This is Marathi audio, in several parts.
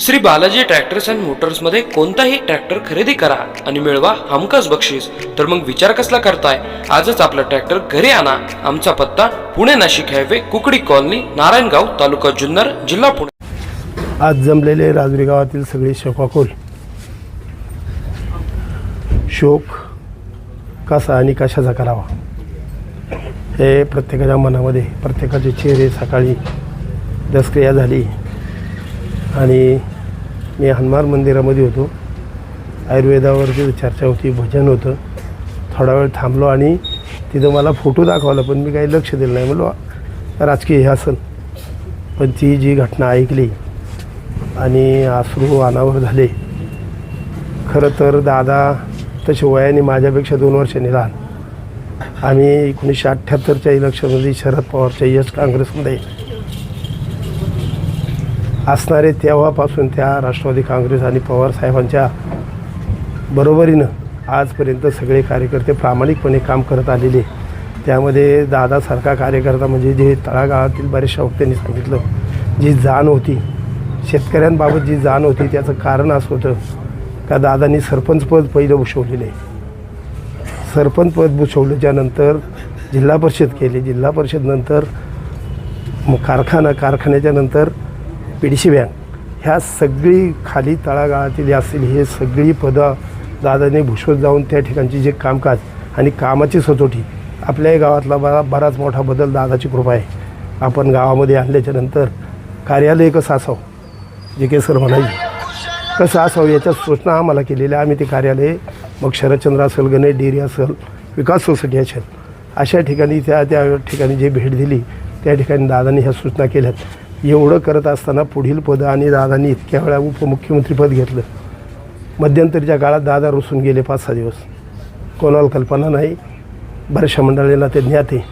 श्री बालाजी ट्रॅक्टर्स अँड मोटर्समध्ये कोणताही ट्रॅक्टर खरेदी करा आणि मिळवा हमखास बक्षीस. तर मग विचार कसला करताय? आजच आपला ट्रॅक्टर घरी आणा. आमचा पत्ता पुणे नाशिक हायवे कुकडी कॉलनी नारायणगाव तालुका जुन्नर जिल्हा पुणे. आज जमलेले राजूरी गावातील सगळे शोकाकुल. शोक कसा आणि कशाचा करावा? हे प्रत्येकाच्या मनामध्ये प्रत्येकाचे चेहरे सकाळी दसक्रिया झाली. आणि मी हनुमान मंदिरामध्ये होतो. आयुर्वेदावरती चर्चा होती भजन होतं. थोडा वेळ थांबलो आणि तिथं मला फोटो दाखवला पण मी काही लक्ष दिलं नाही. म्हणलो राजकीय हे असेल. पण ती जी घटना ऐकली आणि आश्रू अनावर झाले खरं तर दादा तसे वयाने माझ्यापेक्षा दोन वर्षांनी लहान. आम्ही एकोणीसशे अठ्ठ्याहत्तरच्या इलेक्शनमध्ये शरद पवारच्या यश काँग्रेसमध्ये असणारे तेव्हापासून त्या राष्ट्रवादी काँग्रेस आणि पवार साहेबांच्या बरोबरीनं आजपर्यंत सगळे कार्यकर्ते प्रामाणिकपणे काम करत आलेले. त्यामध्ये दादासारखा कार्यकर्ता म्हणजे जे तळागाळातील बऱ्याचशा वक्त्यांनी सांगितलं जी जाण होती शेतकऱ्यांबाबत जी जाण होती त्याचं कारण असं होतं का दादांनी सरपंचपद पहिलं भूषवलेलं आहे. सरपंचपद भूषवल्याच्यानंतर जिल्हा परिषद केली. जिल्हा परिषदनंतर मग कारखाना कारखान्याच्या नंतर पीडीसी बँक ह्या सगळी खाली तळागाळातील असतील हे सगळी पदं दादाने भूषवत जाऊन त्या ठिकाणची जे कामकाज आणि कामाची सचोटी आपल्याही गावातला बरा बराच मोठा बदल दादाची कृपा आहे. आपण गावामध्ये आणल्याच्या नंतर कार्यालय कसं असावं? जे के सर म्हणायचे कसं असावं याच्या सूचना आम्हाला केलेल्या आम्ही ते कार्यालय मग शरदचंद्र असेल गणेश डेअरी असेल विकास सोसायटी असेल अशा ठिकाणी त्या त्या ठिकाणी जे भेट दिली त्या ठिकाणी दादांनी ह्या सूचना केल्यात. एवढं करत असताना पुढील पदं आणि दादांनी इतक्या वेळा उपमुख्यमंत्रीपद घेतलं. मध्यंतरीच्या काळात दादा रुसून गेले पाच सहा दिवस. कोणाला कल्पना नाही. बऱ्याचशा मंडळींना ते ज्ञाते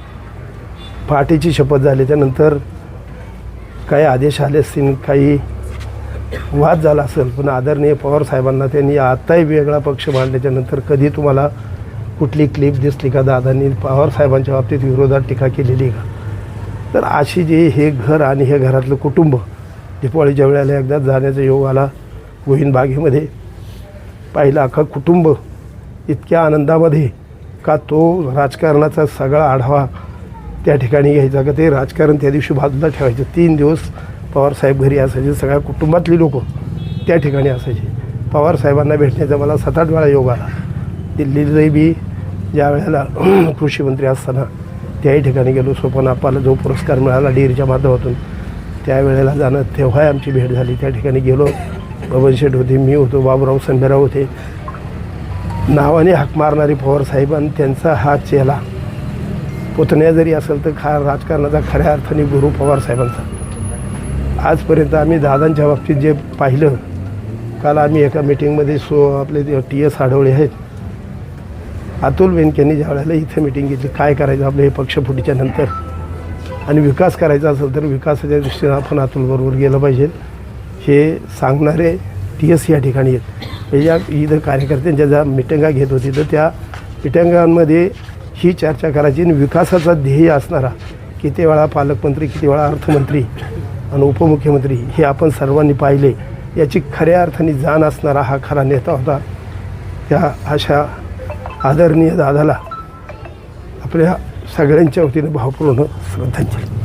पहाटेची शपथ झाल्याच्यानंतर काही आदेश आले असतील काही वाद झाला असेल पण आदरणीय पवार साहेबांना त्यांनी आत्ताही वेगळा पक्ष मांडल्याच्या नंतर कधी तुम्हाला कुठली क्लिप दिसली का? दादांनी पवार साहेबांच्या बाबतीत विरोधात टीका केलेली आहे का? तर अशी जे हे घर आणि हे घरातलं कुटुंब दीपावळीच्या वेळेला एकदा जाण्याचा योग आला गोहीन बागेमध्ये पाहिलं अख्खा कुटुंब इतक्या आनंदामध्ये का तो राजकारणाचा सगळा आढावा त्या ठिकाणी घ्यायचा का ते राजकारण त्या दिवशी बाजूला ठेवायचं. तीन दिवस पवारसाहेब घरी असायचे सगळ्या कुटुंबातली लोक त्या ठिकाणी असायचे. पवारसाहेबांना भेटण्याचा मला सात आठ वेळा योग आला. दिल्लीतही बी ज्या वेळेला कृषीमंत्री असताना त्याही ठिकाणी गेलो. सोपनाप्पाला जो पुरस्कार मिळाला डेअरीच्या माध्यमातून त्यावेळेला जाणं तेव्हाही आमची भेट झाली. त्या ठिकाणी गेलो. बबनशेठ होते मी होतो बाबूराव संभेराव होते. नावाने हाक मारणारे पवार साहेब आणि त्यांचा हा चेला पुतण्या जरी असेल तर खा राजकारणाचा खऱ्या अर्थाने गुरु पवार साहेबांचा. आजपर्यंत आम्ही दादांच्या बाबतीत जे पाहिलं काल आम्ही एका मिटिंगमध्ये सो आपले टी एस आढवळे आहेत अतुल बेनकेंनी ज्या वेळेला इथे मिटिंग घेतली काय करायचं आपलं हे पक्ष फुटीच्या नंतर? आणि विकास करायचा असेल तर विकासाच्या दृष्टीनं आपण अतुलबरोबर गेलं पाहिजे. हे सांगणारे टी एस या ठिकाणी आहेत. या इथं कार्यकर्त्यांच्या ज्या मिटिंगा घेत होती तर त्या मिटिंगांमध्ये ही चर्चा करायची आणि विकासाचा ध्येय असणारा किती वेळा पालकमंत्री किती वेळा अर्थमंत्री आणि उपमुख्यमंत्री हे आपण सर्वांनी पाहिले. याची खऱ्या अर्थाने जाण असणारा हा खरा नेता होता. त्या अशा आदरणीय दादाला आपल्या सगळ्यांच्या वतीनं भावपूर्ण श्रद्धांजली.